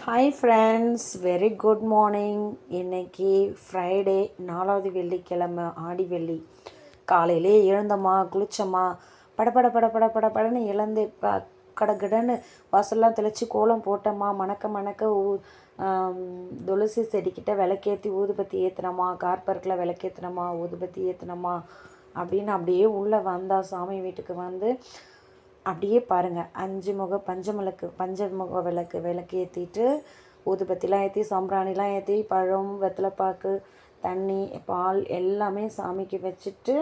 Hi friends very good morning இன்னைக்கு Friday நாலாவது வெள்ளிக்கிழமை ஆடி வெள்ளி. காலையிலே எழுந்தோமா குளிச்சம்மா படபட படபட படபடன்னு இழந்து கடகடன்னு வாசல்லாம் தெளித்து கோலம் போட்டோமா மணக்க மணக்க ஊ துளசி செடிக்கிட்ட விளக்கேற்றி ஊதுபத்தி ஏற்றினம்மா கார்பர்க்கில் விளக்கேற்றினோமா ஊதுபத்தி ஏற்றினோமா அப்படின்னு அப்படியே உள்ளே வந்தால் சாமி வீட்டுக்கு வந்து அப்படியே பாருங்கள் அஞ்சு முக பஞ்சமிளக்கு பஞ்சமுக விளக்கு விளக்கு ஏற்றிட்டு ஊதுபத்திலாம் ஏற்றி சாம்பிராணிலாம் ஏற்றி பழம் வெத்தலைப்பாக்கு தண்ணி பால் எல்லாமே சாமிக்கு வச்சுட்டு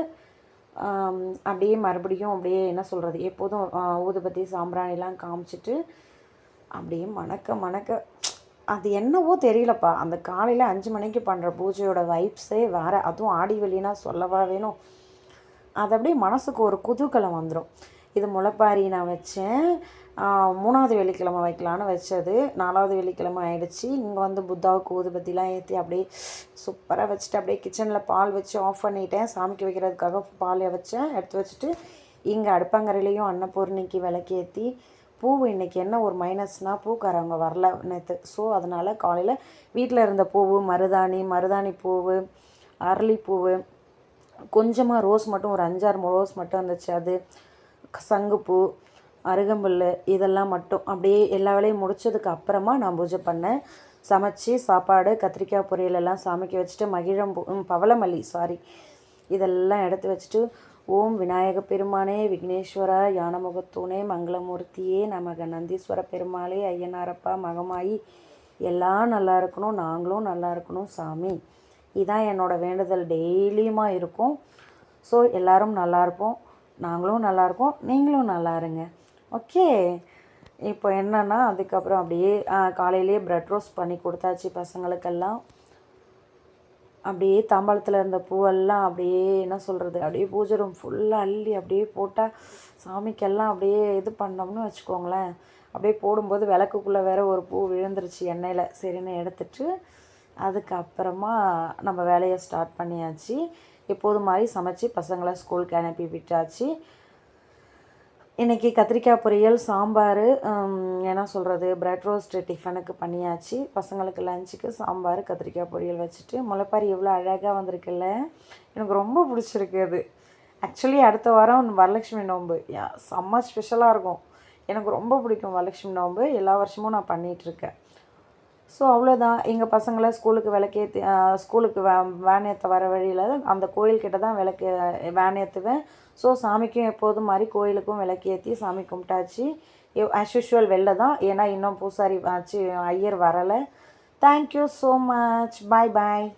அப்படியே மறுபடியும் அப்படியே என்ன சொல்கிறது எப்போதும் ஊதுபத்தி சாம்பிராணிலாம் காமிச்சிட்டு அப்படியே மணக்க மணக்க அது என்னவோ தெரியலப்பா. அந்த காலையில் அஞ்சு மணிக்கு பண்ணுற பூஜையோட வைப்ஸே வேறு. அதுவும் ஆடி வெளினா சொல்லவா வேணும்? அது அப்படியே மனசுக்கு ஒரு குதூகலம் வந்துடும் இது முளைப்பாரி நான் வச்சேன். மூணாவது வெள்ளிக்கிழமை வைக்கலான்னு வச்சது. நாலாவது வெள்ளிக்கிழமை ஆயிடுச்சு. இங்கே வந்து புத்தாவுக்கு ஊதுபத்திலாம் ஏற்றி அப்படியே சூப்பராக வச்சுட்டு அப்படியே கிச்சனில் பால் வச்சு ஆஃப் பண்ணிட்டேன். சாமிக்கு வைக்கிறதுக்காக பால் வச்சேன். எடுத்து வச்சுட்டு இங்கே அடுப்பங்கரையிலையும் அன்னபூர்ணிக்கு விளக்கேற்றி பூ இன்னைக்கு என்ன ஒரு மைனஸ்னால் பூக்காரவங்க வரல நேற்று ஸோ அதனால் காலையில் வீட்டில் இருந்த பூவு மருதாணி மருதாணி பூவு அரளிப்பூவு கொஞ்சமாக ரோஸ் மட்டும் ஒரு அஞ்சாறு ரோஸ் மட்டும் இருந்துச்சு. அது சங்குப்பூ அருகம்புல் இதெல்லாம் மட்டும். அப்படியே எல்லா வேலையும் முடித்ததுக்கு அப்புறமா நான் பூஜை பண்ணேன். சமைச்சு சாப்பாடு கத்திரிக்காய் பொரியல் எல்லாம் சாமிக்கு வச்சுட்டு மகிழம்பூ பவளமல்லி சாரி இதெல்லாம் எடுத்து வச்சுட்டு ஓம் விநாயக பெருமானே விக்னேஸ்வரா யானமுகத்தூணே மங்களமூர்த்தியே நமக நந்தீஸ்வர பெருமாளே ஐயனாரப்பா மகமாயி. எல்லாம் நல்லா இருக்கணும் நாங்களும் நல்லா இருக்கணும் சாமி. இதான் என்னோடய வேண்டுதல். டெய்லியுமா இருக்கும். ஸோ எல்லோரும் நல்லா இருப்போம். நாங்களும் நல்லா இருக்கோம் நீங்களும் நல்லா இருங்க ஓகே. இப்போ என்னன்னா அதுக்கப்புறம் அப்படியே காலையிலேயே ப்ரெட் ரோஸ்ட் பண்ணி கொடுத்தாச்சு பசங்களுக்கெல்லாம். அப்படியே தாம்பாளத்தில் இருந்த பூவெல்லாம் அப்படியே என்ன சொல்கிறது அப்படியே பூஜை ரூம் ஃபுல்லாக அள்ளி அப்படியே போட்டால் சாமிக்கெல்லாம் அப்படியே இது பண்ணோம்னு வச்சுக்கோங்களேன். அப்படியே போடும்போது விளக்குக்குள்ளே வேற ஒரு பூ விழுந்துருச்சு எண்ணெயில். சரின்னு எடுத்துட்டு அதுக்கப்புறமா நம்ம வேலையை ஸ்டார்ட் பண்ணியாச்சு. எப்போதும் மாதிரி சமைச்சு பசங்களை ஸ்கூலுக்கு அனுப்பி விட்டாச்சு. இன்றைக்கி கத்திரிக்காய் பொரியல் சாம்பார் என்ன சொல்கிறது பிரெட் ரோஸ்ட் டிஃபனுக்கு பண்ணியாச்சு. பசங்களுக்கு லஞ்சுக்கு சாம்பார் கத்திரிக்காய் பொரியல் வச்சுட்டு முளைப்பாரி எவ்வளோ அழகாக வந்திருக்குல்ல? எனக்கு ரொம்ப பிடிச்சிருக்கு அது. ஆக்சுவலி அடுத்த வாரம் வரலட்சுமி நோன்பு. யா செம்ம ஸ்பெஷலாக இருக்கும். எனக்கு ரொம்ப பிடிக்கும் வரலட்சுமி நோன்பு. எல்லா வருஷமும் நான் பண்ணிகிட்ருக்கேன் ஸோ அவ்வளோதான் எங்கள் பசங்களை ஸ்கூலுக்கு விளக்கேற்றி ஸ்கூலுக்கு வே வேன் ஏற்ற வர வழியில் அந்த கோயில்கிட்ட தான் விளக்கு வேன் ஏற்றுவேன் ஸோ சாமிக்கும் எப்போதும் மாதிரி கோயிலுக்கும் விளக்கேற்றி சாமி கும்பிட்டாச்சு. ஆஸ் யூஷுவல் வெளில தான். ஏன்னா இன்னும் பூசாரி ஆச்சு ஐயர் வரலை. Thank you so much bye bye